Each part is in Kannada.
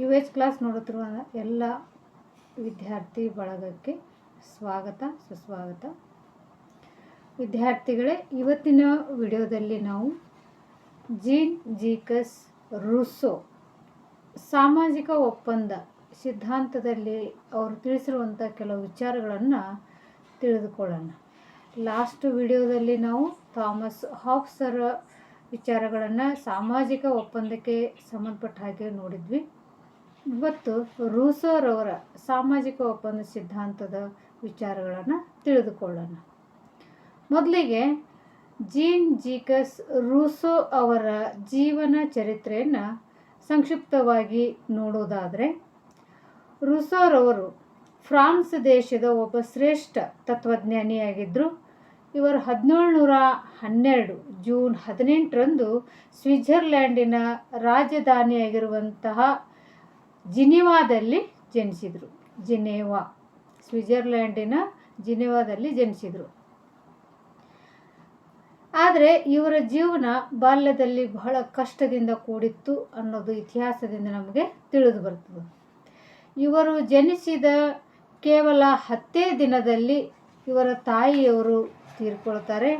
ಯು ಎಸ್ ಕ್ಲಾಸ್ ನೋಡುತ್ತಿರುವ ಎಲ್ಲ ವಿದ್ಯಾರ್ಥಿ ಬಳಗಕ್ಕೆ ಸ್ವಾಗತ, ಸುಸ್ವಾಗತ. ವಿದ್ಯಾರ್ಥಿಗಳೇ, ಇವತ್ತಿನ ವಿಡಿಯೋದಲ್ಲಿ ನಾವು ಜೀನ್ ಜೀಕಸ್ ರುಸೋ ಸಾಮಾಜಿಕ ಒಪ್ಪಂದ ಸಿದ್ಧಾಂತದಲ್ಲಿ ಅವರು ತಿಳಿಸಿರುವಂಥ ಕೆಲವು ವಿಚಾರಗಳನ್ನು ತಿಳಿದುಕೊಳ್ಳೋಣ. ಲಾಸ್ಟ್ ವಿಡಿಯೋದಲ್ಲಿ ನಾವು ಥಾಮಸ್ ಹಾಫ್ಸರ ವಿಚಾರಗಳನ್ನು ಸಾಮಾಜಿಕ ಒಪ್ಪಂದಕ್ಕೆ ಸಂಬಂಧಪಟ್ಟ ಹಾಗೆ ನೋಡಿದ್ವಿ. ಇವತ್ತು ರೂಸೋರವರ ಸಾಮಾಜಿಕ ಒಪ್ಪಂದ ಸಿದ್ಧಾಂತದ ವಿಚಾರಗಳನ್ನು ತಿಳಿದುಕೊಳ್ಳೋಣ. ಮೊದಲಿಗೆ ಜೀನ್ ಜೀಕಸ್ ರೂಸೋ ಅವರ ಜೀವನ ಚರಿತ್ರೆಯನ್ನು ಸಂಕ್ಷಿಪ್ತವಾಗಿ ನೋಡೋದಾದರೆ ರೂಸೋರವರು ಫ್ರಾನ್ಸ್ ದೇಶದ ಒಬ್ಬ ಶ್ರೇಷ್ಠ ತತ್ವಜ್ಞಾನಿಯಾಗಿದ್ದರು ಇವರು ಹದಿನೇಳುನೂರ ಹನ್ನೆರಡು ಜೂನ್ ಹದಿನೆಂಟರಂದು ಸ್ವಿಟ್ಜರ್ಲ್ಯಾಂಡಿನ ರಾಜಧಾನಿಯಾಗಿರುವಂತಹ ಜಿನಿವಾದಲ್ಲಿ ಜನಿಸಿದರು. ಜಿನೇವಾ ಸ್ವಿಟ್ಜರ್ಲ್ಯಾಂಡಿನ ಜಿನೆವಾದಲ್ಲಿ ಜನಿಸಿದರು. ಆದರೆ ಇವರ ಜೀವನ ಬಾಲ್ಯದಲ್ಲಿ ಬಹಳ ಕಷ್ಟದಿಂದ ಕೂಡಿತ್ತು ಅನ್ನೋದು ಇತಿಹಾಸದಿಂದ ನಮಗೆ ತಿಳಿದು ಬರ್ತದೆ. ಇವರು ಜನಿಸಿದ ಕೇವಲ ಹತ್ತೇ ದಿನದಲ್ಲಿ ಇವರ ತಾಯಿಯವರು ತೀರ್ಕೊಳ್ತಾರೆ.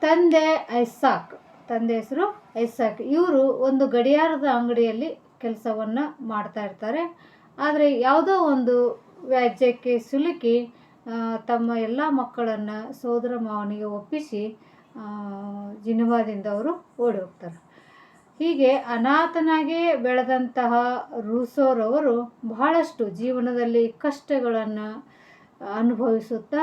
ತಂದೆ ಐಸಾಕ್, ತಂದೆ ಹೆಸರು ಐಸಾಕ್. ಇವರು ಒಂದು ಗಡಿಯಾರದ ಅಂಗಡಿಯಲ್ಲಿ ಕೆಲಸವನ್ನು ಮಾಡ್ತಾ ಇರ್ತಾರೆ. ಆದರೆ ಯಾವುದೋ ಒಂದು ವ್ಯಾಜ್ಯಕ್ಕೆ ಸಿಲುಕಿ ತಮ್ಮ ಎಲ್ಲ ಮಕ್ಕಳನ್ನು ಸೋದರ ಮಾವನಿಗೆ ಒಪ್ಪಿಸಿ ಜಿನಿವಾದಿಂದ ಅವರು ಓಡಿ ಹೋಗ್ತಾರೆ ಹೀಗೆ ಅನಾಥನಾಗೇ ಬೆಳೆದಂತಹ ರೂಸೋರವರು ಬಹಳಷ್ಟು ಜೀವನದಲ್ಲಿ ಕಷ್ಟಗಳನ್ನು ಅನುಭವಿಸುತ್ತಾ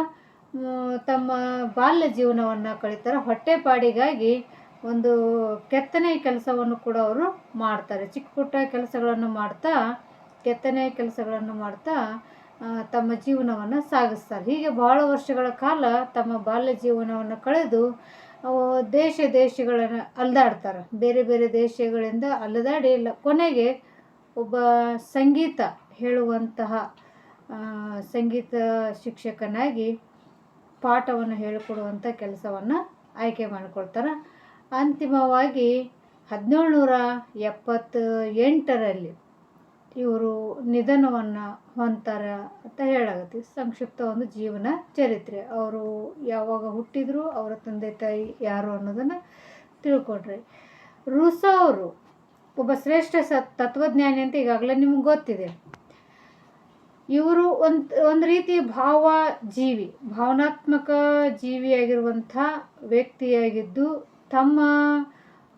ತಮ್ಮ ಬಾಲ್ಯ ಜೀವನವನ್ನು ಕಳೀತಾರೆ ಹೊಟ್ಟೆಪಾಡಿಗಾಗಿ ಒಂದು ಕೆತ್ತನೆ ಕೆಲಸವನ್ನು ಕೂಡ ಅವರು ಮಾಡ್ತಾರೆ. ಚಿಕ್ಕ ಪುಟ್ಟ ಕೆಲಸಗಳನ್ನು ಮಾಡ್ತಾ, ಕೆತ್ತನೆ ಕೆಲಸಗಳನ್ನು ಮಾಡ್ತಾ ತಮ್ಮ ಜೀವನವನ್ನು ಸಾಗಿಸ್ತಾರೆ. ಹೀಗೆ ಬಹಳ ವರ್ಷಗಳ ಕಾಲ ತಮ್ಮ ಬಾಲ್ಯ ಜೀವನವನ್ನು ಕಳೆದು ದೇಶ ದೇಶಗಳನ್ನು ಅಲ್ದಾಡ್ತಾರೆ. ಬೇರೆ ಬೇರೆ ದೇಶಗಳಿಂದ ಅಲೆದಾಡಿ, ಇಲ್ಲ, ಕೊನೆಗೆ ಒಬ್ಬ ಸಂಗೀತ ಹೇಳುವಂತಹ ಸಂಗೀತ ಶಿಕ್ಷಕನಾಗಿ ಪಾಠವನ್ನು ಹೇಳಿಕೊಡುವಂಥ ಕೆಲಸವನ್ನು ಆಯ್ಕೆ ಮಾಡಿಕೊಳ್ತಾರೆ. ಅಂತಿಮವಾಗಿ ಹದಿನೇಳುನೂರ ಎಪ್ಪತ್ತ ಎಂಟರಲ್ಲಿ ಇವರು ನಿಧನವನ್ನು ಹೊಂತಾರೆ ಅಂತ ಹೇಳಾಗತ್ತೆ. ಸಂಕ್ಷಿಪ್ತ ಒಂದು ಜೀವನ ಚರಿತ್ರೆ. ಅವರು ಯಾವಾಗ ಹುಟ್ಟಿದ್ರು, ಅವರ ತಂದೆ ತಾಯಿ ಯಾರು ಅನ್ನೋದನ್ನು ತಿಳ್ಕೊಡ್ರಿ ರುಸೋ ಅವರು ಒಬ್ಬ ಶ್ರೇಷ್ಠ ಸತ್ ತತ್ವಜ್ಞಾನಿ ಅಂತ ಈಗಾಗಲೇ ನಿಮ್ಗೆ ಗೊತ್ತಿದೆ. ಇವರು ಒಂದು ಒಂದು ರೀತಿ ಭಾವ ಜೀವಿ ಭಾವನಾತ್ಮಕ ಜೀವಿಯಾಗಿರುವಂಥ ವ್ಯಕ್ತಿಯಾಗಿದ್ದು ತಮ್ಮ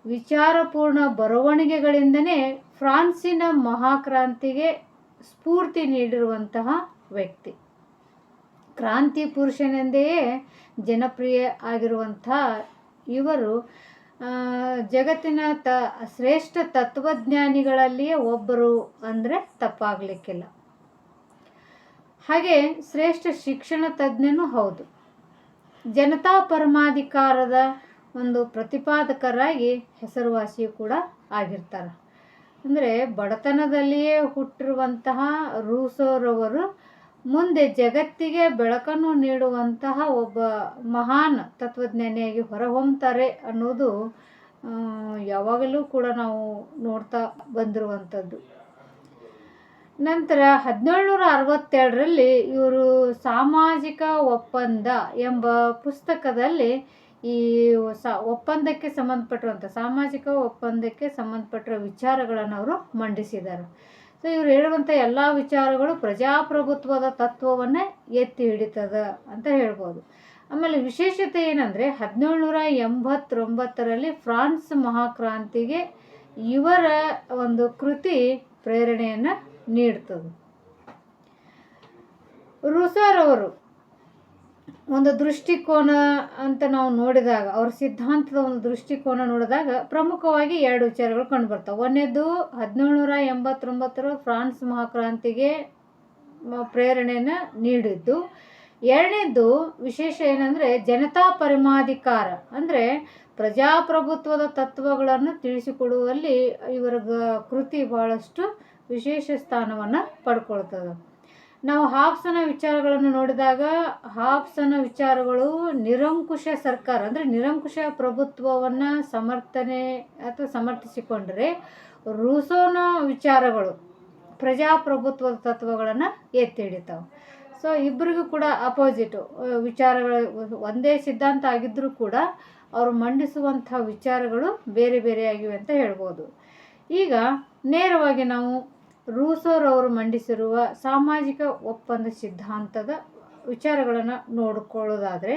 ವಿಚಾರಪೂರ್ಣ ಬರವಣಿಗೆಗಳಿಂದನೇ ಫ್ರಾನ್ಸಿನ ಮಹಾಕ್ರಾಂತಿಗೆ ಸ್ಫೂರ್ತಿ ನೀಡಿರುವಂತಹ ವ್ಯಕ್ತಿ. ಕ್ರಾಂತಿ ಪುರುಷನೆಂದೆಯೇ ಜನಪ್ರಿಯ ಆಗಿರುವಂಥ ಇವರು ಜಗತ್ತಿನ ತ, ಶ್ರೇಷ್ಠ ತತ್ವಜ್ಞಾನಿಗಳಲ್ಲಿಯೇ ಒಬ್ಬರು ಅಂದರೆ ತಪ್ಪಾಗಲಿಕ್ಕಿಲ್ಲ. ಹಾಗೆ ಶ್ರೇಷ್ಠ ಶಿಕ್ಷಣ ತಜ್ಞನೂ ಹೌದು. ಜನತಾ ಪರಮಾಧಿಕಾರದ ಒಂದು ಪ್ರತಿಪಾದಕರಾಗಿ ಹೆಸರುವಾಸಿ ಕೂಡ ಆಗಿರ್ತಾರೆ. ಅಂದರೆ ಬಡತನದಲ್ಲಿಯೇ ಹುಟ್ಟಿರುವಂತಹ ರೂಸೋರವರು ಮುಂದೆ ಜಗತ್ತಿಗೆ ಬೆಳಕನ್ನು ನೀಡುವಂತಹ ಒಬ್ಬ ಮಹಾನ್ ತತ್ವಜ್ಞಾನಿಯಾಗಿ ಹೊರಹೊಮ್ತಾರೆ ಅನ್ನೋದು ಯಾವಾಗಲೂ ಕೂಡ ನಾವು ನೋಡ್ತಾ ಬಂದಿರುವಂಥದ್ದು. ನಂತರ ಹದಿನೇಳುನೂರ ಅರವತ್ತೆರಡರಲ್ಲಿ ಇವರು ಸಾಮಾಜಿಕ ಒಪ್ಪಂದ ಎಂಬ ಪುಸ್ತಕದಲ್ಲಿ ಈ ಸ ಒಪ್ಪಂದಕ್ಕೆ ಸಂಬಂಧಪಟ್ಟಿರುವಂಥ ಸಾಮಾಜಿಕ ಒಪ್ಪಂದಕ್ಕೆ ಸಂಬಂಧಪಟ್ಟಿರೋ ವಿಚಾರಗಳನ್ನು ಅವರು ಮಂಡಿಸಿದ್ದಾರೆ ಸೊ ಇವರು ಹೇಳುವಂಥ ಎಲ್ಲ ವಿಚಾರಗಳು ಪ್ರಜಾಪ್ರಭುತ್ವದ ತತ್ವವನ್ನೇ ಎತ್ತಿ ಹಿಡಿತದ ಅಂತ ಹೇಳ್ಬೋದು. ಆಮೇಲೆ ವಿಶೇಷತೆ ಏನಂದರೆ, ಹದಿನೇಳುನೂರ ಎಂಬತ್ತೊಂಬತ್ತರಲ್ಲಿ ಫ್ರಾನ್ಸ್ ಮಹಾಕ್ರಾಂತಿಗೆ ಇವರ ಒಂದು ಕೃತಿ ಪ್ರೇರಣೆಯನ್ನು ನೀಡ್ತದೆ. ರುಸರವರು ಒಂದು ದೃಷ್ಟಿಕೋನ ಅಂತ ನಾವು ನೋಡಿದಾಗ, ಅವ್ರ ಸಿದ್ಧಾಂತದ ಒಂದು ದೃಷ್ಟಿಕೋನ ನೋಡಿದಾಗ ಪ್ರಮುಖವಾಗಿ ಎರಡು ವಿಚಾರಗಳು ಕಂಡುಬರ್ತವೆ. ಒಂದನೇದು ಹದಿನೇಳುನೂರ ಎಂಬತ್ತೊಂಬತ್ತರ ಫ್ರಾನ್ಸ್ ಮಹಾಕ್ರಾಂತಿಗೆ ಪ್ರೇರಣೆಯನ್ನು ನೀಡಿದ್ದು. ಎರಡನೇದು, ವಿಶೇಷ ಏನಂದರೆ, ಜನತಾ ಪರಮಾಧಿಕಾರ, ಅಂದರೆ ಪ್ರಜಾಪ್ರಭುತ್ವದ ತತ್ವಗಳನ್ನು ತಿಳಿಸಿಕೊಡುವಲ್ಲಿ ಇವರ ಕೃತಿ ಭಾಳಷ್ಟು ವಿಶೇಷ ಸ್ಥಾನವನ್ನು ಪಡ್ಕೊಳ್ತದೆ. ನಾವು ಹಾಫ್ಸನ ವಿಚಾರಗಳನ್ನು ನೋಡಿದಾಗ ಹಾಫ್ಸನ ವಿಚಾರಗಳು ನಿರಂಕುಶ ಸರ್ಕಾರ, ಅಂದರೆ ನಿರಂಕುಶ ಪ್ರಭುತ್ವವನ್ನು ಸಮರ್ಥನೆ ಅಥವಾ ಸಮರ್ಥಿಸಿಕೊಂಡರೆ ರೂಸೋನ ವಿಚಾರಗಳು ಪ್ರಜಾಪ್ರಭುತ್ವದ ತತ್ವಗಳನ್ನು ಎತ್ತಿ ಹಿಡಿತಾವೆ ಸೊ ಇಬ್ಬರಿಗೂ ಕೂಡ ಅಪೋಸಿಟು ವಿಚಾರಗಳು ಒಂದೇ ಸಿದ್ಧಾಂತ ಆಗಿದ್ದರೂ ಕೂಡ ಅವರು ಮಂಡಿಸುವಂಥ ವಿಚಾರಗಳು ಬೇರೆ ಬೇರೆಯಾಗಿವೆ ಅಂತ ಹೇಳ್ಬೋದು. ಈಗ ನೇರವಾಗಿ ನಾವು ರೂಸೋರವರು ಮಂಡಿಸಿರುವ ಸಾಮಾಜಿಕ ಒಪ್ಪಂದ ಸಿದ್ಧಾಂತದ ವಿಚಾರಗಳನ್ನು ನೋಡಿಕೊಳ್ಳೋದಾದರೆ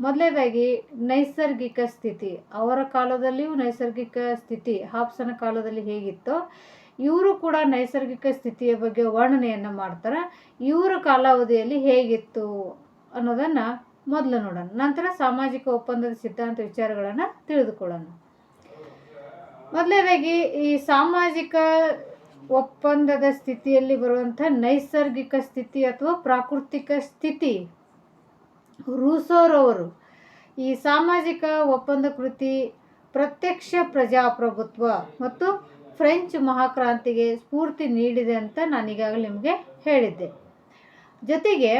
ಮೊದಲನೇದಾಗಿ ನೈಸರ್ಗಿಕ ಸ್ಥಿತಿ. ಅವರ ಕಾಲದಲ್ಲಿಯೂ ನೈಸರ್ಗಿಕ ಸ್ಥಿತಿ, ಹಾಪ್ಸನ ಕಾಲದಲ್ಲಿ ಹೇಗಿತ್ತೋ, ಇವರು ಕೂಡ ನೈಸರ್ಗಿಕ ಸ್ಥಿತಿಯ ಬಗ್ಗೆ ವರ್ಣನೆಯನ್ನು ಮಾಡ್ತಾರೆ. ಇವರ ಕಾಲಾವಧಿಯಲ್ಲಿ ಹೇಗಿತ್ತು ಅನ್ನೋದನ್ನು ಮೊದಲು ನೋಡೋಣ. ನಂತರ ಸಾಮಾಜಿಕ ಒಪ್ಪಂದದ ಸಿದ್ಧಾಂತ ವಿಚಾರಗಳನ್ನು ತಿಳಿದುಕೊಳ್ಳೋಣ. ಮೊದಲನೇದಾಗಿ ಈ ಸಾಮಾಜಿಕ ಒಪ್ಪಂದದ ಸ್ಥಿತಿಯಲ್ಲಿ ಬರುವಂಥ ನೈಸರ್ಗಿಕ ಸ್ಥಿತಿ ಅಥವಾ ಪ್ರಾಕೃತಿಕ ಸ್ಥಿತಿ. ರೂಸೋರವರು ಈ ಸಾಮಾಜಿಕ ಒಪ್ಪಂದ ಕೃತಿ ಪ್ರತ್ಯಕ್ಷ ಪ್ರಜಾಪ್ರಭುತ್ವ ಮತ್ತು ಫ್ರೆಂಚ್ ಮಹಾಕ್ರಾಂತಿಗೆ ಸ್ಫೂರ್ತಿ ನೀಡಿದೆ ಅಂತ ನಾನು ಈಗಾಗಲೇ ನಿಮಗೆ ಹೇಳಿದ್ದೆ. ಜೊತೆಗೆ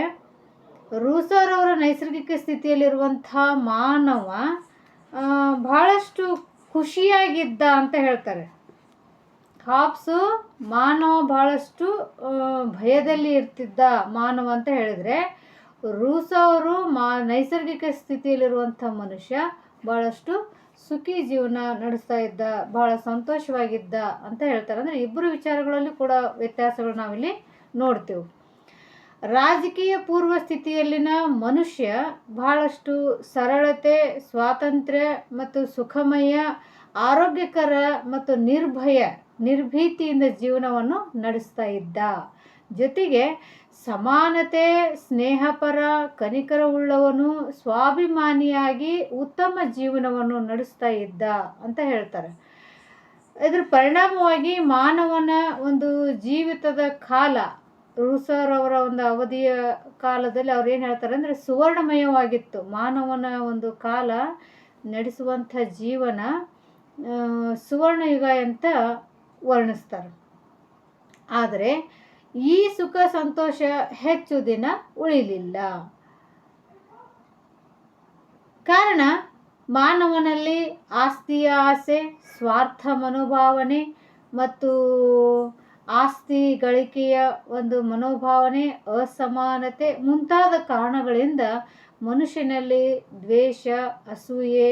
ರೂಸೋರವರ ನೈಸರ್ಗಿಕ ಸ್ಥಿತಿಯಲ್ಲಿರುವಂಥ ಮಾನವ ಬಹಳಷ್ಟು ಖುಷಿಯಾಗಿದ್ದ ಅಂತ ಹೇಳ್ತಾರೆ. ಹಾಬ್ಸು ಮಾನವ ಬಹಳಷ್ಟು ಭಯದಲ್ಲಿ ಇರ್ತಿದ್ದ ಮಾನವ ಅಂತ ಹೇಳಿದರೆ, ರೂಸ್ ಅವರು ಮಾ, ನೈಸರ್ಗಿಕ ಸ್ಥಿತಿಯಲ್ಲಿರುವಂಥ ಮನುಷ್ಯ ಭಾಳಷ್ಟು ಸುಖಿ ಜೀವನ ನಡೆಸ್ತಾ ಇದ್ದ ಭಾಳ ಸಂತೋಷವಾಗಿದ್ದ ಅಂತ ಹೇಳ್ತಾರೆ. ಅಂದರೆ ಇಬ್ಬರು ವಿಚಾರಗಳಲ್ಲಿ ಕೂಡ ವ್ಯತ್ಯಾಸಗಳು ನಾವಿಲ್ಲಿ ನೋಡ್ತೇವೆ. ರಾಜಕೀಯ ಪೂರ್ವ ಸ್ಥಿತಿಯಲ್ಲಿನ ಮನುಷ್ಯ ಬಹಳಷ್ಟು ಸರಳತೆ, ಸ್ವಾತಂತ್ರ್ಯ ಮತ್ತು ಸುಖಮಯ, ಆರೋಗ್ಯಕರ ಮತ್ತು ನಿರ್ಭಯ ನಿರ್ಭೀತಿಯಿಂದ ಜೀವನವನ್ನು ನಡೆಸ್ತಾ ಇದ್ದ. ಜೊತೆಗೆ ಸಮಾನತೆ, ಸ್ನೇಹಪರ, ಕನಿಕರವುಳ್ಳವನು, ಸ್ವಾಭಿಮಾನಿಯಾಗಿ ಉತ್ತಮ ಜೀವನವನ್ನು ನಡೆಸ್ತಾ ಇದ್ದ ಅಂತ ಹೇಳ್ತಾರೆ. ಇದರ ಪರಿಣಾಮವಾಗಿ ಮಾನವನ ಒಂದು ಜೀವಿತದ ಕಾಲ ರೂಸರ್ ಅವರ ಒಂದು ಅವಧಿಯ ಕಾಲದಲ್ಲಿ ಅವ್ರು ಏನು ಹೇಳ್ತಾರೆ ಅಂದರೆ ಸುವರ್ಣಮಯವಾಗಿತ್ತು. ಮಾನವನ ಒಂದು ಕಾಲ ನಡೆಸುವಂಥ ಜೀವನ ಸುವರ್ಣಯುಗ ಅಂತ ವರ್ಣಿಸ್ತಾರೆ. ಆದರೆ ಈ ಸುಖ ಸಂತೋಷ ಹೆಚ್ಚು ದಿನ ಉಳಿಲಿಲ್ಲ. ಕಾರಣ ಮಾನವನಲ್ಲಿ ಆಸ್ತಿಯ ಆಸೆ, ಸ್ವಾರ್ಥ ಮನೋಭಾವನೆ ಮತ್ತು ಆಸ್ತಿ ಗಳಿಕೆಯ ಒಂದು ಮನೋಭಾವನೆ, ಅಸಮಾನತೆ ಮುಂತಾದ ಕಾರಣಗಳಿಂದ ಮನುಷ್ಯನಲ್ಲಿ ದ್ವೇಷ, ಅಸೂಯೆ,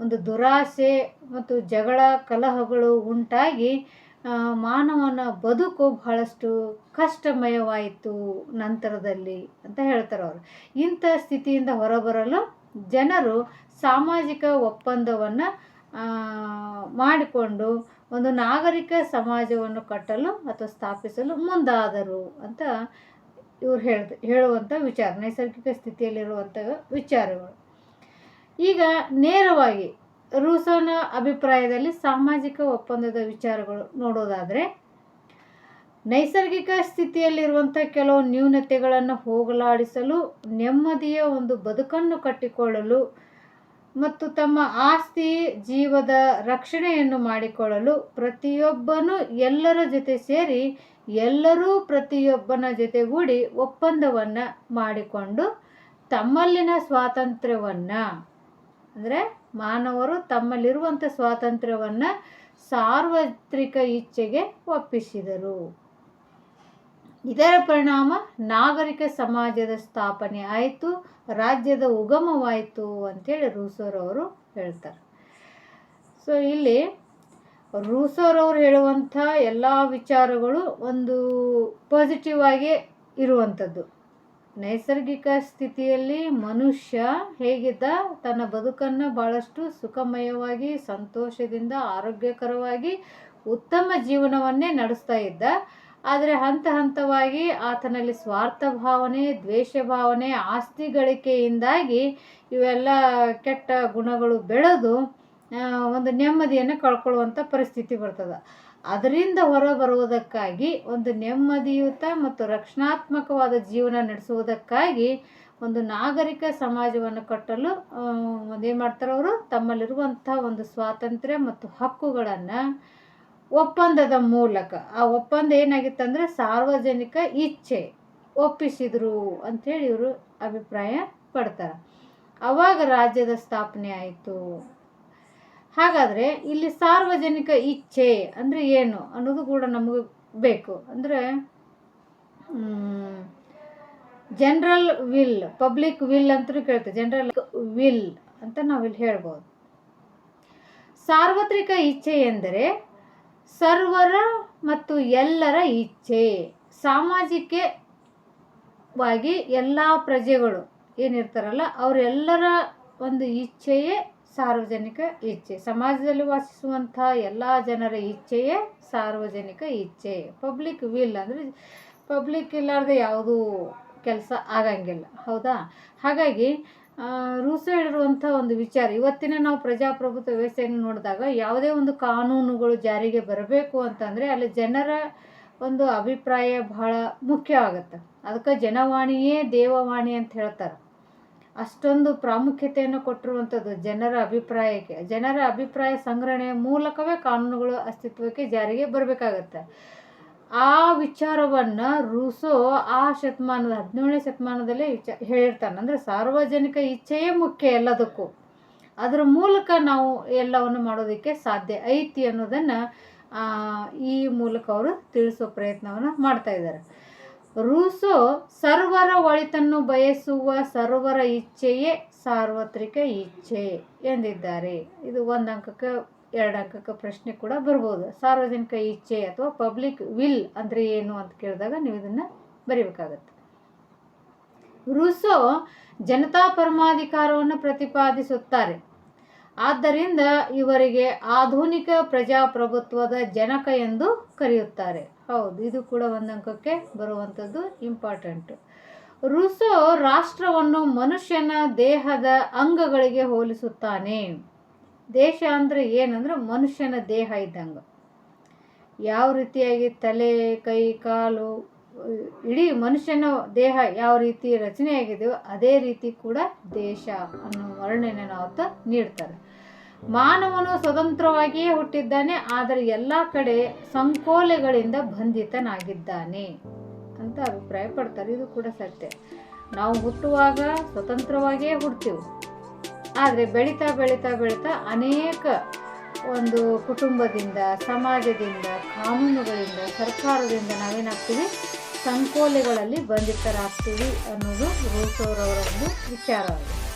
ಒಂದು ದುರಾಸೆ ಮತ್ತು ಜಗಳ, ಕಲಹಗಳು ಉಂಟಾಗಿ ಮಾನವನ ಬದುಕು ಬಹಳಷ್ಟು ಕಷ್ಟಮಯವಾಯಿತು ನಂತರದಲ್ಲಿ ಅಂತ ಹೇಳ್ತಾರೆ ಅವರು. ಇಂಥ ಸ್ಥಿತಿಯಿಂದ ಹೊರಬರಲು ಜನರು ಸಾಮಾಜಿಕ ಒಪ್ಪಂದವನ್ನು ಮಾಡಿಕೊಂಡು ಒಂದು ನಾಗರಿಕ ಸಮಾಜವನ್ನು ಕಟ್ಟಲು ಅಥವಾ ಸ್ಥಾಪಿಸಲು ಮುಂದಾದರು ಅಂತ ಇವ್ರು ಹೇಳ್ದ ಹೇಳುವಂಥ ವಿಚಾರ, ನೈಸರ್ಗಿಕ ಸ್ಥಿತಿಯಲ್ಲಿರುವಂಥ ವಿಚಾರಗಳು. ಈಗ ನೇರವಾಗಿ ರೂಸೋನ ಅಭಿಪ್ರಾಯದಲ್ಲಿ ಸಾಮಾಜಿಕ ಒಪ್ಪಂದದ ವಿಚಾರಗಳು ನೋಡೋದಾದರೆ, ನೈಸರ್ಗಿಕ ಸ್ಥಿತಿಯಲ್ಲಿರುವಂಥ ಕೆಲವು ನ್ಯೂನತೆಗಳನ್ನು ಹೋಗಲಾಡಿಸಲು, ನೆಮ್ಮದಿಯ ಒಂದು ಬದುಕನ್ನು ಕಟ್ಟಿಕೊಳ್ಳಲು ಮತ್ತು ತಮ್ಮ ಆಸ್ತಿ, ಜೀವದ ರಕ್ಷಣೆಯನ್ನು ಮಾಡಿಕೊಳ್ಳಲು ಪ್ರತಿಯೊಬ್ಬನು ಎಲ್ಲರ ಜೊತೆ ಸೇರಿ ಎಲ್ಲರೂ ಪ್ರತಿಯೊಬ್ಬನ ಜೊತೆಗೂಡಿ ಒಪ್ಪಂದವನ್ನು ಮಾಡಿಕೊಂಡು ತಮ್ಮಲ್ಲಿನ ಸ್ವಾತಂತ್ರ್ಯವನ್ನು, ಅಂದರೆ ಮಾನವರು ತಮ್ಮಲ್ಲಿರುವಂಥ ಸ್ವಾತಂತ್ರ್ಯವನ್ನು ಸಾರ್ವತ್ರಿಕ ಇಚ್ಛೆಗೆ ಒಪ್ಪಿಸಿದರು. ಇದರ ಪರಿಣಾಮ ನಾಗರಿಕ ಸಮಾಜದ ಸ್ಥಾಪನೆ ಆಯಿತು, ರಾಜ್ಯದ ಉಗಮವಾಯಿತು ಅಂತೇಳಿ ರೂಸೋರವರು ಹೇಳ್ತಾರೆ. ಸೊ ಇಲ್ಲಿ ರೂಸೋರವರು ಹೇಳುವಂಥ ಎಲ್ಲ ವಿಚಾರಗಳು ಒಂದು ಪಾಸಿಟಿವ್ ಆಗಿ ಇರುವಂಥದ್ದು. ನೈಸರ್ಗಿಕ ಸ್ಥಿತಿಯಲ್ಲಿ ಮನುಷ್ಯ ಹೇಗಿದ್ದ, ತನ್ನ ಬದುಕನ್ನು ಭಾಳಷ್ಟು ಸುಖಮಯವಾಗಿ, ಸಂತೋಷದಿಂದ, ಆರೋಗ್ಯಕರವಾಗಿ, ಉತ್ತಮ ಜೀವನವನ್ನೇ ನಡೆಸ್ತಾ ಇದ್ದ. ಆದರೆ ಹಂತ ಹಂತವಾಗಿ ಆತನಲ್ಲಿ ಸ್ವಾರ್ಥ ಭಾವನೆ ದ್ವೇಷ ಭಾವನೆ ಆಸ್ತಿ ಗಳಿಕೆಯಿಂದಾಗಿ ಇವೆಲ್ಲ ಕೆಟ್ಟ ಗುಣಗಳು ಬೆಳೆದು ಒಂದು ನೆಮ್ಮದಿಯನ್ನು ಕಳ್ಕೊಳ್ಳುವಂಥ ಪರಿಸ್ಥಿತಿ ಬರ್ತದೆ. ಅದರಿಂದ ಹೊರ ಬರುವುದಕ್ಕಾಗಿ ಒಂದು ನೆಮ್ಮದಿಯುತ ಮತ್ತು ರಕ್ಷಣಾತ್ಮಕವಾದ ಜೀವನ ನಡೆಸುವುದಕ್ಕಾಗಿ ಒಂದು ನಾಗರಿಕ ಸಮಾಜವನ್ನು ಕಟ್ಟಲು ಏನು ಮಾಡ್ತಾರೆ ಅವರು? ತಮ್ಮಲ್ಲಿರುವಂಥ ಒಂದು ಸ್ವಾತಂತ್ರ್ಯ ಮತ್ತು ಹಕ್ಕುಗಳನ್ನು ಒಪ್ಪಂದದ ಮೂಲಕ. ಆ ಒಪ್ಪಂದ ಏನಾಗಿತ್ತಂದರೆ ಸಾರ್ವಜನಿಕ ಇಚ್ಛೆ ಒಪ್ಪಿಸಿದರು ಅಂಥೇಳಿ ಇವರು ಅಭಿಪ್ರಾಯ ಪಡ್ತಾರೆ. ಅವಾಗ ರಾಜ್ಯದ ಸ್ಥಾಪನೆ ಆಯಿತು. ಹಾಗಾದರೆ ಇಲ್ಲಿ ಸಾರ್ವಜನಿಕ ಇಚ್ಛೆ ಅಂದರೆ ಏನು ಅನ್ನೋದು ಕೂಡ ನಮಗೆ ಬೇಕು. ಅಂದರೆ ಜನರಲ್ ವಿಲ್ ಪಬ್ಲಿಕ್ ವಿಲ್ ಅಂತಲೂ ಕೇಳ್ತೇವೆ ಜನರಲ್ ವಿಲ್ ಅಂತ ನಾವಿಲ್ಲಿ ಹೇಳ್ಬೋದು. ಸಾರ್ವತ್ರಿಕ ಇಚ್ಛೆ ಎಂದರೆ ಸರ್ವರ ಮತ್ತು ಎಲ್ಲರ ಇಚ್ಛೆ. ಸಾಮಾಜಿಕವಾಗಿ ಎಲ್ಲ ಪ್ರಜೆಗಳು ಏನಿರ್ತಾರಲ್ಲ, ಅವರೆಲ್ಲರ ಒಂದು ಇಚ್ಛೆಯೇ ಸಾರ್ವಜನಿಕ ಇಚ್ಛೆ. ಸಮಾಜದಲ್ಲಿ ವಾಸಿಸುವಂಥ ಎಲ್ಲ ಜನರ ಇಚ್ಛೆಯೇ ಸಾರ್ವಜನಿಕ ಇಚ್ಛೆ. ಪಬ್ಲಿಕ್ ವಿಲ್ ಅಂದರೆ ಪಬ್ಲಿಕ್ ಇಲ್ಲಾರ್ದೆ ಯಾವುದೂ ಕೆಲಸ ಆಗಂಗಿಲ್ಲ. ಹೌದಾ? ಹಾಗಾಗಿ ರೂಲ್ಸ್ ರೂಸೋ ಹೇಳಿರುವಂಥ ಒಂದು ವಿಚಾರ. ಇವತ್ತಿನ ನಾವು ಪ್ರಜಾಪ್ರಭುತ್ವ ವ್ಯವಸ್ಥೆಯನ್ನು ನೋಡಿದಾಗ ಯಾವುದೇ ಒಂದು ಕಾನೂನುಗಳು ಜಾರಿಗೆ ಬರಬೇಕು ಅಂತಂದರೆ ಅಲ್ಲಿ ಜನರ ಒಂದು ಅಭಿಪ್ರಾಯ ಬಹಳ ಮುಖ್ಯ ಆಗುತ್ತೆ. ಅದಕ್ಕೆ ಜನವಾಣಿಯೇ ದೇವವಾಣಿ ಅಂತ ಹೇಳ್ತಾರೆ. ಅಷ್ಟೊಂದು ಪ್ರಾಮುಖ್ಯತೆಯನ್ನು ಕೊಟ್ಟಿರುವಂಥದ್ದು ಜನರ ಅಭಿಪ್ರಾಯಕ್ಕೆ. ಜನರ ಅಭಿಪ್ರಾಯ ಸಂಗ್ರಹಣೆ ಮೂಲಕವೇ ಕಾನೂನುಗಳು ಅಸ್ತಿತ್ವಕ್ಕೆ ಜಾರಿಗೆ ಬರಬೇಕಾಗತ್ತೆ. ಆ ವಿಚಾರವನ್ನು ರೂಸೋ ಆ ಶತಮಾನದ ಹದಿನೇಳನೇ ಶತಮಾನದಲ್ಲೇ ವಿಚ, ಹೇಳಿರ್ತಾನೆ. ಅಂದರೆ ಸಾರ್ವಜನಿಕ ಇಚ್ಛೆಯೇ ಮುಖ್ಯ ಎಲ್ಲದಕ್ಕೂ. ಅದರ ಮೂಲಕ ನಾವು ಎಲ್ಲವನ್ನು ಮಾಡೋದಕ್ಕೆ ಸಾಧ್ಯ ಐತಿ ಅನ್ನೋದನ್ನು ಈ ಮೂಲಕ ಅವರು ತಿಳಿಸೋ ಪ್ರಯತ್ನವನ್ನು ಮಾಡ್ತಾ ಇದ್ದಾರೆ. ರೂಸೋ ಸರ್ವರ ಒಳಿತನ್ನು ಬಯಸುವ ಸರ್ವರ ಇಚ್ಛೆಯೇ ಸಾರ್ವತ್ರಿಕ ಇಚ್ಛೆ ಎಂದಿದ್ದಾರೆ. ಇದು ಒಂದು ಅಂಕಕ್ಕೆ, ಎರಡು ಅಂಕಕ್ಕೆ ಪ್ರಶ್ನೆ ಕೂಡ ಬರ್ಬೋದು. ಸಾರ್ವಜನಿಕ ಇಚ್ಛೆ ಅಥವಾ ಪಬ್ಲಿಕ್ ವಿಲ್ ಅಂದರೆ ಏನು ಅಂತ ಕೇಳಿದಾಗ ನೀವು ಇದನ್ನು ಬರೀಬೇಕಾಗತ್ತೆ. ರೂಸೋ ಜನತಾ ಪರಮಾಧಿಕಾರವನ್ನು ಪ್ರತಿಪಾದಿಸುತ್ತಾರೆ. ಆದ್ದರಿಂದ ಇವರಿಗೆ ಆಧುನಿಕ ಪ್ರಜಾಪ್ರಭುತ್ವದ ಜನಕ ಎಂದು ಕರೆಯುತ್ತಾರೆ. ಹೌದು, ಇದು ಕೂಡ ಒಂದು ಅಂಕಕ್ಕೆ ಬರುವಂಥದ್ದು ಇಂಪಾರ್ಟೆಂಟು ರುಸೋ ರಾಷ್ಟ್ರವನ್ನು ಮನುಷ್ಯನ ದೇಹದ ಅಂಗಗಳಿಗೆ ಹೋಲಿಸುತ್ತಾನೆ. ದೇಶ ಅಂದರೆ ಏನಂದ್ರೆ ಮನುಷ್ಯನ ದೇಹ ಇದ್ದಂಗೆ. ಯಾವ ರೀತಿಯಾಗಿ ತಲೆ, ಕೈ, ಕಾಲು ಇಡೀ ಮನುಷ್ಯನ ದೇಹ ಯಾವ ರೀತಿ ರಚನೆಯಾಗಿದೆಯೋ ಅದೇ ರೀತಿ ಕೂಡ ದೇಶ ಅನ್ನೋ ವರ್ಣನೆಯನ್ನು ಅವತ್ತು ನೀಡ್ತಾರೆ. ಮಾನವನು ಸ್ವತಂತ್ರವಾಗಿಯೇ ಹುಟ್ಟಿದ್ದಾನೆ, ಆದರೆ ಎಲ್ಲ ಕಡೆ ಸಂಕೋಲೆಗಳಿಂದ ಬಂಧಿತನಾಗಿದ್ದಾನೆ ಅಂತ ಅಭಿಪ್ರಾಯ ಪಡ್ತಾರೆ ಇದು ಕೂಡ ಸತ್ಯ. ನಾವು ಹುಟ್ಟುವಾಗ ಸ್ವತಂತ್ರವಾಗಿಯೇ ಹುಡ್ತೀವಿ ಆದರೆ ಬೆಳೀತಾ ಬೆಳೀತಾ ಬೆಳೀತಾ ಅನೇಕ ಒಂದು ಕುಟುಂಬದಿಂದ, ಸಮಾಜದಿಂದ, ಕಾನೂನುಗಳಿಂದ, ಸರ್ಕಾರದಿಂದ ನಾವೇನಾಗ್ತೀವಿ? ಸಂಕೋಲೆಗಳಲ್ಲಿ ಬಂಧಿತರಾಗ್ತೀವಿ ಅನ್ನೋದು ರೂಸೋರವರ ಒಂದು ವಿಚಾರವಾಗಿದೆ